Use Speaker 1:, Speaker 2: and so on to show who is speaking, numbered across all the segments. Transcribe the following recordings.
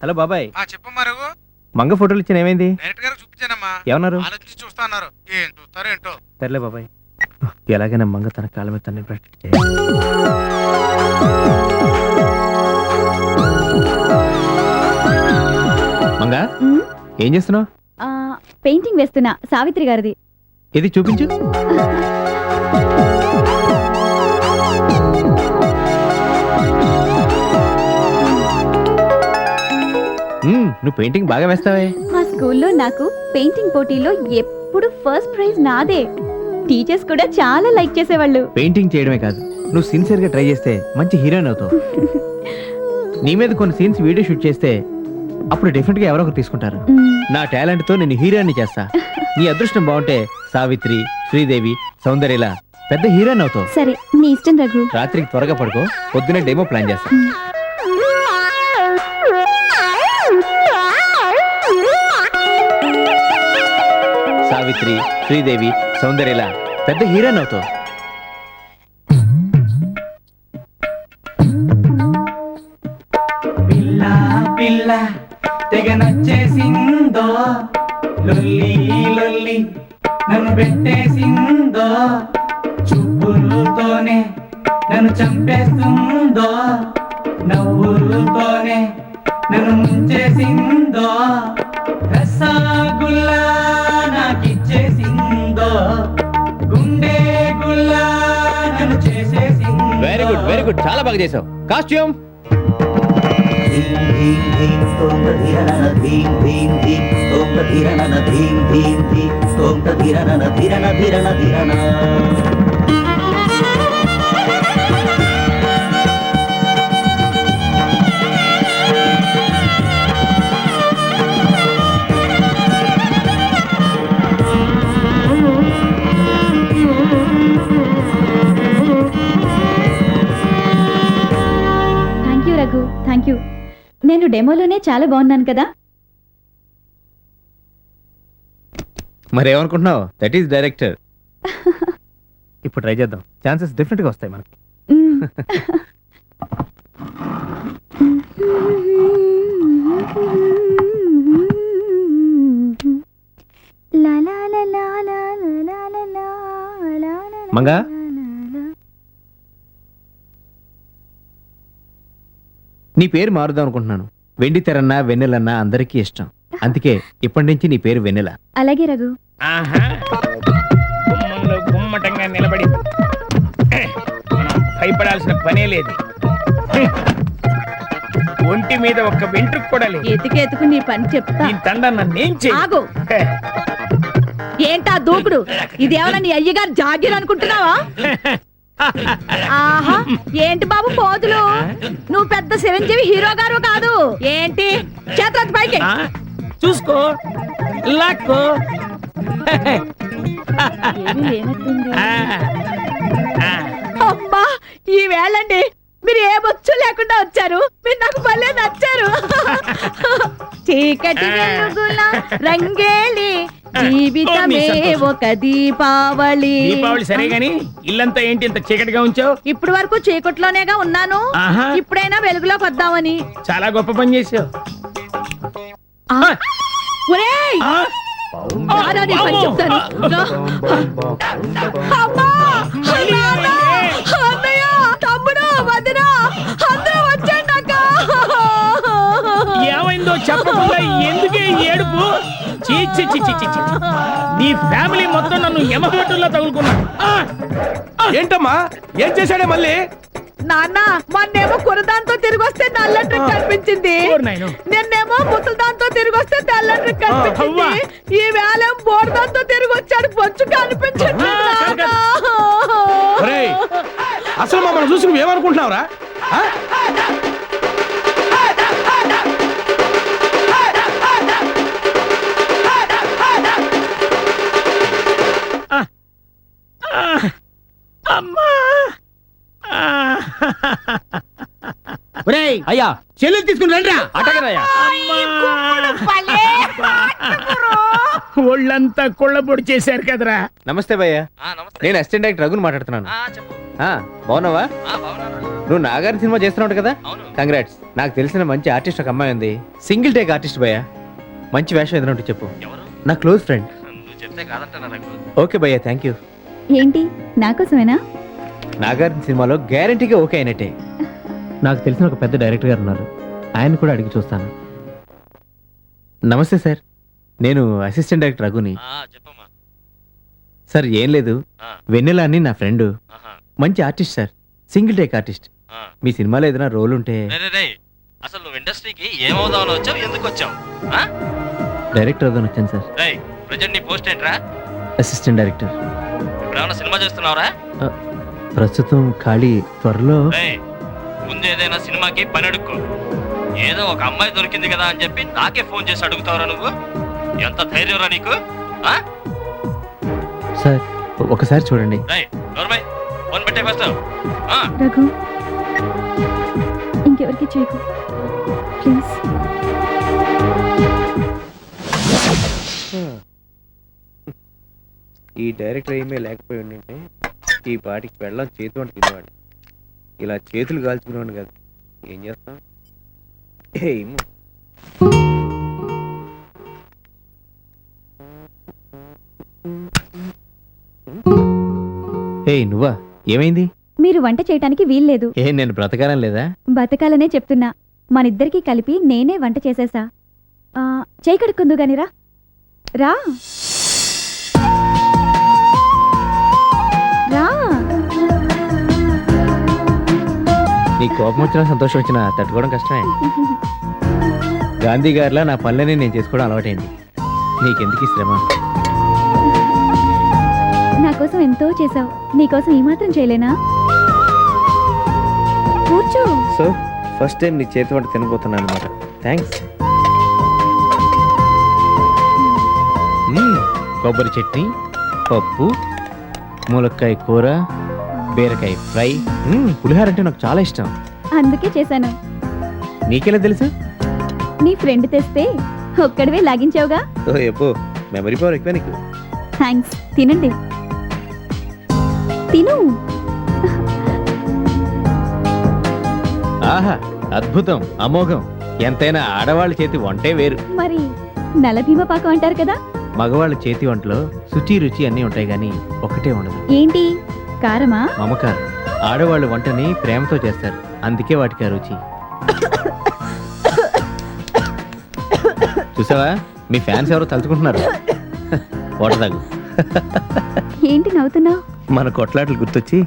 Speaker 1: Hello బాబాయ్.
Speaker 2: ఆ చెప్పమ్మా రఘు
Speaker 1: మంగ ఫోటోలు ఇచ్చిన ఏమైంది?
Speaker 2: డైరెక్ట్ గారు చూపించానమ్మా.
Speaker 1: ఏమన్నారు
Speaker 2: ఆలోచించి చూస్తా అన్నారు. ఏం చూస్తారో ఏంటో.
Speaker 1: సర్లే బాబాయ్. ఎలాగైనా మంగ తన కాళ్ళ మీద తన్ని ప్రాక్టీస్ చేయాలి. మంగ ఏం చేస్తున్నావు?
Speaker 3: ఆ, పెయింటింగ్ వేస్తున్నా సావిత్రి గారిది.
Speaker 1: ఇది చూపించు. నువ్వు పెయింటింగ్ బాగా వేస్తావే.
Speaker 3: మా స్కూల్లో నాకు పెయింటింగ్ పోటీలో ఎప్పుడు ఫస్ట్ ప్రైజ్ నాదే. టీచర్స్ కూడా చాలా లైక్ చేసేవాళ్ళు.
Speaker 1: పెయింటింగ్ చేయడమే కాదు నువ్వు సిన్సియర్గా ట్రై చేస్తే మంచి హీరోయిన్ అవుతావు. నీ మీద కొన్ని సీన్స్ వీడియో షూట్ చేస్తే అప్పుడు డెఫినెట్గా ఎవరో ఒకరు తీసుకుంటారు. నా టాలెంట్తో నేను హీరోయిన్ చేస్తా. నీ అదృష్టం బాగుంటే సావిత్రి శ్రీదేవి సౌందర్యలా పెద్ద హీరోయిన్ అవుతావు.
Speaker 3: సరే నీ ఇష్టం రఘు.
Speaker 1: రాత్రికి త్వరగా పడుకో పొద్దునే డెమో ప్లాన్ చేస్తా. సావిత్రి శ్రీదేవి సౌందర్యల పెద్ద హీరోయిన్ అవుతావు.
Speaker 4: పిల్ల తెగ నచ్చేసిందో? లొల్లి లొల్లి నన్ను పెట్టేసిందో? చూపులతోనే నన్ను చంపేస్తుందో? నవ్వులతోనే నన్ను ముంచేసిందో? Rasgulla
Speaker 1: very good very good చాలా బాగా చేసావు కాస్ట్యూమ్
Speaker 4: ధీం ధీం ధీం స్తోం
Speaker 3: నేను డెమోలోనే చాలా బాగున్నాను కదా.
Speaker 1: మరేమనుకుంటున్నావు? దట్ ఈస్ డైరెక్టర్ ఇప్పుడు ట్రై చేద్దాం. ఛాన్సెస్ డిఫరెంట్గా వస్తాయి మనకి. మంగా? నీ పేరు మారుదాం అనుకుంటున్నాను. వెండి తెరన్నా వెన్నెలన్నా అందరికీ ఇష్టం. అందుకే ఇప్పటి నుంచి నీ పేరు వెన్నెల.
Speaker 3: అలాగే రఘు.
Speaker 5: ఆహా. గుమ్మంలో గుమ్మటంగా నిలబడి. మనం భయపడాల్సిన పనే లేదు. ఒంటి మీద ఒక్క వెంట్రుకు కూడా లేదు.
Speaker 6: ఎతికెతుకు నీ పని చెప్తా.
Speaker 5: ఈ తండ నన్నేం చెయ్యి?
Speaker 6: ఆగు. ఏంటా దూకుడు? ఇది ఏమన్నా నీ అయ్యగారు జాగీర్ అనుకుంటున్నావా? ఆహా ఏంటి బాబు పోతులు? నువ్వు పెద్ద చిరంజీవి హీరో గారు కాదు. ఏంటి? చేతులెత్తి పైకి.
Speaker 5: చూసుకో లాక్కో.
Speaker 6: అమ్మా ఈ వేళండి. మీరు ఏ బొచ్చు లేకుండా వచ్చారు? మీరు నాకు భలే నచ్చారు. చీకటి వెలుగుల రంగేలి జీవితమే ఒక దీపావళి.
Speaker 5: దీపావళి సరే గాని ఇల్లంతా ఏంటి ఇంత చీకటిగా ఉంచావు?
Speaker 6: ఇప్పుడు వరకు చీకట్లోనేగా ఉన్నాను.
Speaker 5: ఆహా.
Speaker 6: ఇప్పుడైనా వెలుగులోకి వద్దామని
Speaker 5: చాలా గొప్ప పని చేసావు
Speaker 6: ఆ, ఒరేయ్! నీ పని చెప్తాను. రా. అమ్మా!
Speaker 5: నీ ఫ్యామిలీ మొత్తం నన్ను యమపట్టుల్లో తగులుకున్నాడు ఆ!
Speaker 2: ఏంటమ్మా? ఏం చేశాడే మళ్ళీ?
Speaker 6: నాన్న మొన్నేమో కురదాంతో తిరిగి వస్తే నల్లటి కనిపించింది. నిన్నేమో ముసలిదాంతో తిరిగి వస్తే తెల్లటి కనిపించింది. ఈ వేళ బోర్దాంతో తిరిగి వచ్చాడు బొచ్చు.
Speaker 2: ఒరేయ్, అసలు మమ్మల్ని చూసి నువ్వేమనుకుంటున్నావురా?
Speaker 5: అమ్మా!
Speaker 4: ఒరేయ్
Speaker 1: అయ్యా
Speaker 4: చెల్లెలు తీసుకుని రండి
Speaker 1: అటగనయ్యా!
Speaker 5: ఒళ్ళంతా కుళ్ళబొడి చేశారు కదరా.
Speaker 1: నమస్తే భయ్య. నేను అసిస్టెంట్ డైరెక్టర్ రఘుని మాట్లాడుతున్నాను. ఆ, బాగున్నావా? నువ్వు నాగారి సినిమా చేస్తున్నావు కదా? కంగ్రాట్స్ నాకు తెలిసిన మంచి ఆర్టిస్ట్ ఒక అమ్మాయి ఉంది. సింగిల్ టేక్ ఆర్టిస్ట్ భయ్య. మంచి వేషం ఏదైనా ఉంటే చెప్పు. నా క్లోజ్ ఫ్రెండ్ ఓకే భయ్య థ్యాంక్ యూ
Speaker 3: ఏంటి? నాకోసమేనా
Speaker 1: నాగార్జున సినిమాలో గ్యారంటీగా ఓకే అయినట్టే. నాకు తెలిసిన ఒక పెద్ద డైరెక్టర్ గారు ఉన్నారు. ఆయన కూడా అడిగి చూస్తాను. నమస్తే సార్. నేను అసిస్టెంట్ డైరెక్టర్ రఘుని.
Speaker 7: చెప్పమ్మా.
Speaker 1: సార్ ఏం లేదు. వెన్నెల అని నా ఫ్రెండ్.
Speaker 7: ఆహా.
Speaker 1: మంచి artist sir. Single take artist.
Speaker 7: ఆ.
Speaker 1: మీ సినిమాలో ఏదైనా రోల్ ఉంటే.
Speaker 7: అసలు నువ్వు ఇండస్ట్రీకి ఏమవుదామని వచ్చావు? ఎందుకు వచ్చావు? ఆ?
Speaker 1: డైరెక్టర్ అవుదాని వచ్చాను సార్.
Speaker 7: రేయ్ ప్రజెంట్ నీ పోస్ట్ ఏంట్రా?
Speaker 1: Assistant director.
Speaker 7: ఇప్పుడు ఏమైనా సినిమా చేస్తున్నావురా?
Speaker 1: ప్రస్తుతం ఖాళీ త్వరలో.
Speaker 7: ముందు ఏదైనా సినిమాకి పని అడుక్కో. ఏదో ఒక అమ్మాయి దొరికింది కదా అని చెప్పి నాకే ఫోన్ చేసి అడుగుతావురా నువ్వు? ఎంత ధైర్యంరా నీకు? ఆ?
Speaker 1: సార్ ఒకసారి చూడండి.
Speaker 7: ఫోన్ పెట్టే ఫస్ట్.
Speaker 3: రఘు ఇంకెవరికి చేయకు? ప్లీజ్.
Speaker 1: ఈ డైరెక్టర్ ఏమీ లేకపోయి ఉండింటే ఈ పాటికి వెళ్ళం చేతి వంట తినేవాడు ఇలా చేతులు కాల్చుకునేవాడు కదా. ఏం చేస్తాం? ఏం ఏయ్ నువ్వా? ఏమైంది?
Speaker 3: మీరు వంట చేయటానికి వీల్లేదు.
Speaker 1: ఏ నేను బ్రతకాలం లేదా?
Speaker 3: బతకాలనే చెప్తున్నా. మనిద్దరికి కలిపి నేనే వంట చేసేసా. ఆ, చేయి కడుక్కుందు గాని రా రా. రా.
Speaker 1: నీ కోపం వచ్చినా సంతోషం వచ్చినా తట్టుకోవడం కష్టమే. గాంధీ గారిలా నా పనులని నేను చేసుకోవడం అలవాటైంది. నీకెందుకు ఈ శ్రమ?
Speaker 3: నా కోసం ఎంతో చేసావు నీకోసం ఈ మాత్రం చేయలేనా? కూర్చో.
Speaker 1: సో ఫస్ట్ టైం నీ చేతి వంట తినబోతున్నాను అనమాట థ్యాంక్స్. కొబ్బరి చట్నీ పప్పు ములక్కాయ కూర బీరకాయ ఫ్రై. మ్మ్, పులిహోర అంటే నాకు చాలా ఇష్టం.
Speaker 3: అందుకే చేశాను.
Speaker 1: నీకెలా తెలుసు?
Speaker 3: నీ ఫ్రెండ్ తెస్తే ఒక్కడివే లాగించావుగా.
Speaker 1: ఓ ఎప్పు మెమరీ పవర్ ఎక్కువ నీకు.
Speaker 3: థ్యాంక్స్ తినండి. తిను.
Speaker 1: ఆహా అద్భుతం అమోఘం. ఎంతైనా ఆడవాళ్ళ చేతి వంటే వేరు.
Speaker 3: మరి నలభీమ పాకం అంటారు కదా?
Speaker 1: మగవాళ్ళ చేతి వంటలో శుచి రుచి అన్నీ ఉంటాయి కానీ ఒకటే ఉండదు.
Speaker 3: ఏంటి? కారమా?
Speaker 1: మమకారం. ఆడవాళ్ళు వంటని ప్రేమతో చేస్తారు. అందుకే వాటికి ఆ రుచి. చూసావా? మీ ఫ్యాన్స్ ఎవరో తలుచుకుంటున్నారు. వాటర్ తాగు.
Speaker 3: ఏంటి నవ్వుతున్నావు?
Speaker 1: మన కొట్లాటలు గుర్తొచ్చి.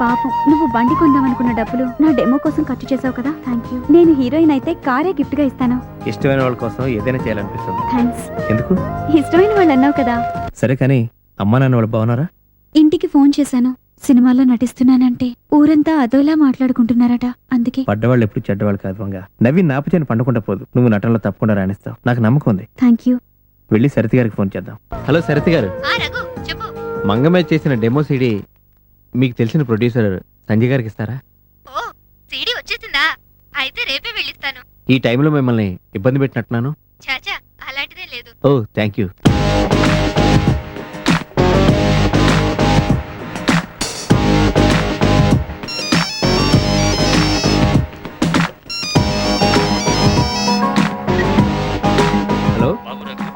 Speaker 3: పాపం నువ్వు బండి కొందామనుకున్న డబ్బులు నా డెమో కోసం ఖర్చు చేసావు కదా? థ్యాంక్ యూ నేను హీరోయిన్ అయితే కారే గిఫ్ట్గా ఇస్తాను.
Speaker 1: ఇష్టమైన వాళ్ళ కోసం ఏదైనా చేయాలనిపిస్తుంది.
Speaker 3: థ్యాంక్స్
Speaker 1: ఎందుకు?
Speaker 3: ఇష్టమైన వాళ్ళు అన్నావు కదా.
Speaker 1: సరే కానీ అమ్మా నాన్న వాళ్ళు బాగున్నారా?
Speaker 3: ఇంటికి ఫోన్ చేశాను. సినిమాలో నటిస్తున్నానంటే ఊరంతా అదోలా మాట్లాడుకుంటున్నారట. అందుకే
Speaker 1: పడ్డవాళ్ళు ఎప్పుడు చెడ్డవాళ్ళు కాదు వంగ. నవ్వి నాపచేని పండకుండా పోదు. నువ్వు నటనలో తప్పకుండా రాణిస్తావు. నాకు నమ్మకం ఉంది.
Speaker 3: థ్యాంక్ యూ
Speaker 1: వెళ్ళి సరితి గారికి ఫోన్ చేద్దాం. హలో సరితి గారు.
Speaker 3: చెప్పు.
Speaker 1: మంగమే చేసిన డెమో సీడీ మీకు తెలిసిన ప్రొడ్యూసర్ సంజయ్ గారికి ఇస్తారా?
Speaker 3: ఓ సీడీ వచ్చేసిందా? అయితే రేపే వెళ్ళిస్తాను.
Speaker 1: ఈ టైంలో మిమ్మల్ని ఇబ్బంది పెట్టినట్టున్నాను.
Speaker 3: చాచా అలాంటిదే లేదు.
Speaker 1: ఓ థ్యాంక్ యూ.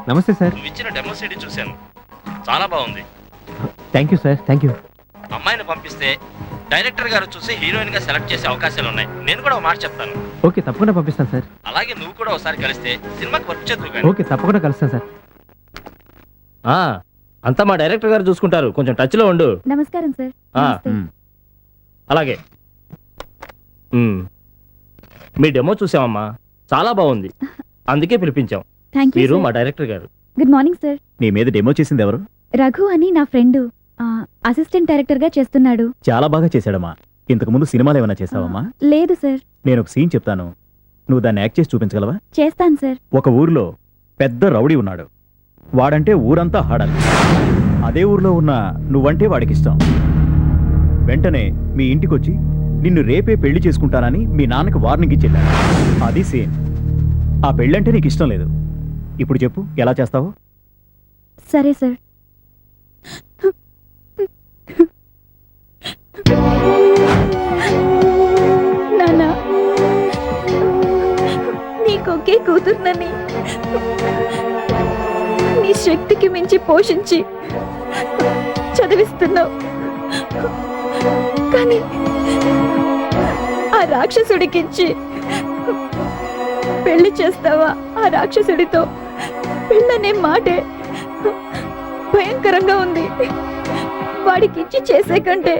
Speaker 1: నమస్తే సార్.
Speaker 7: నువ్వు ఇచ్చిన డెమో సీడీ చూశాను. చాలా బాగుంది.
Speaker 1: Thank you sir thank you.
Speaker 7: అమ్మాయిని పంపిస్తే డైరెక్టర్ గారు చూసి హీరోయిన్గా సెలెక్ట్ చేసే అవకాశాలు ఉన్నాయి. నేను కూడా ఒక మాట చెప్తాను.
Speaker 1: ఓకే తప్పకుండా పంపిస్తాను సార్.
Speaker 7: అలాగే నువ్వు కూడా ఒకసారి కలిస్తే సినిమాకి వర్క్ చేద్దు కానీ.
Speaker 1: ఓకే తప్పకుండా కలుస్తాను సార్.
Speaker 5: ఆ, అంతా మా డైరెక్టర్ గారు చూసుకుంటారు. కొంచెం టచ్లో ఉండు.
Speaker 3: నమస్కారం సార్.
Speaker 5: ఆ,
Speaker 3: నమస్తే.
Speaker 5: అలాగే. ఉమ్. మీ డెమో చూసామమ్మా చాలా బాగుంది. అందుకే పిలిపించాం.
Speaker 3: థ్యాంక్ యూ
Speaker 5: మీరు
Speaker 3: సార్.
Speaker 5: మా డైరెక్టర్ గారు.
Speaker 3: గుడ్ మార్నింగ్ సార్
Speaker 8: నీ మీద డెమో చేసింది ఎవరు?
Speaker 3: రఘు అని నా ఫ్రెండ్ అసిస్టెంట్ డైరెక్టర్గా చేస్తున్నాడు.
Speaker 8: చాలా బాగా చేశాడమ్మా. ఇంతకు ముందు సినిమాలు ఏమైనా చేసావమ్మా?
Speaker 3: లేదు సార్
Speaker 8: నేను ఒక సీన్ చెప్తాను. నువ్వు దాన్ని యాక్ట్ చేసి చూపించగలవా?
Speaker 3: చేస్తాను సార్
Speaker 8: ఒక ఊర్లో పెద్ద రౌడీ ఉన్నాడు. వాడంటే ఊరంతా హాడాలి. అదే ఊర్లో ఉన్న నువ్వంటే వాడికి ఇష్టం వెంటనే మీ ఇంటికొచ్చి నిన్ను రేపే పెళ్ళి చేసుకుంటానని మీ నాన్నకి వార్నింగ్ ఇచ్చేళ్ళాడు అది సేమ్ ఆ పెళ్ళంటే నీకు ఇష్టం లేదు. ఇప్పుడు చెప్పు ఎలా చేస్తావు?
Speaker 3: సరే సార్. నానా నీకొకే కూతుర్నని. నీ శక్తికి మించి పోషించి చదివిస్తున్నావు. కానీ ఆ రాక్షసుడికిచ్చి పెళ్ళి చేస్తావా ఆ రాక్షసుడితో? పెళ్ళనే మాటే భయంకరంగా ఉంది. వాడికి ఇచ్చి చేసే కంటే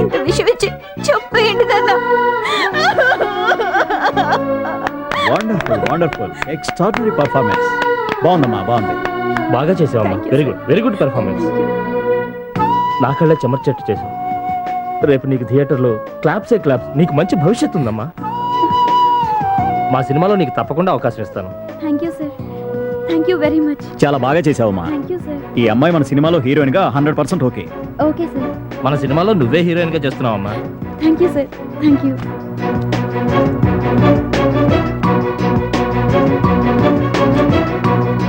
Speaker 3: ఇంత విషయం ఇచ్చి చెప్పేయండి నాన్న.
Speaker 8: వండర్ఫుల్ వండర్ఫుల్ ఎక్స్ట్రాడినరీ పర్ఫార్మెన్స్ బాగుందమ్మా బాగుంది.
Speaker 7: బాగా చేసావమ్మా. Very. Good very good performance నా కళ్ళ చెమర్చెట్టు చేసావు. రేపు నీకు థియేటర్లో క్లాప్సే క్లాప్స్. నీకు మంచి భవిష్యత్తు ఉందమ్మా. మా సినిమాలో నీకు తప్పకుండా అవకాశం ఇస్తాను.
Speaker 3: Thank you sir thank you very much
Speaker 8: చాలా బాగా చేసావమ్మా
Speaker 3: థ్యాంక్ యూ సార్
Speaker 8: ఈ అమ్మాయి మన సినిమాలో హీరోయిన్గా hundred percent okay.
Speaker 3: Okay sir
Speaker 7: మన సినిమాలో నువ్వే హీరోయిన్గా చేస్తున్నావమ్మా
Speaker 3: thank you sir thank you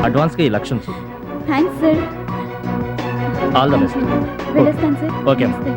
Speaker 7: అడ్వాన్స్గా ఈ లక్షన్స్
Speaker 3: thanks sir
Speaker 7: all the best
Speaker 3: వెళ్ళొస్తాను సార్
Speaker 7: ఓకే
Speaker 3: నమస్తే.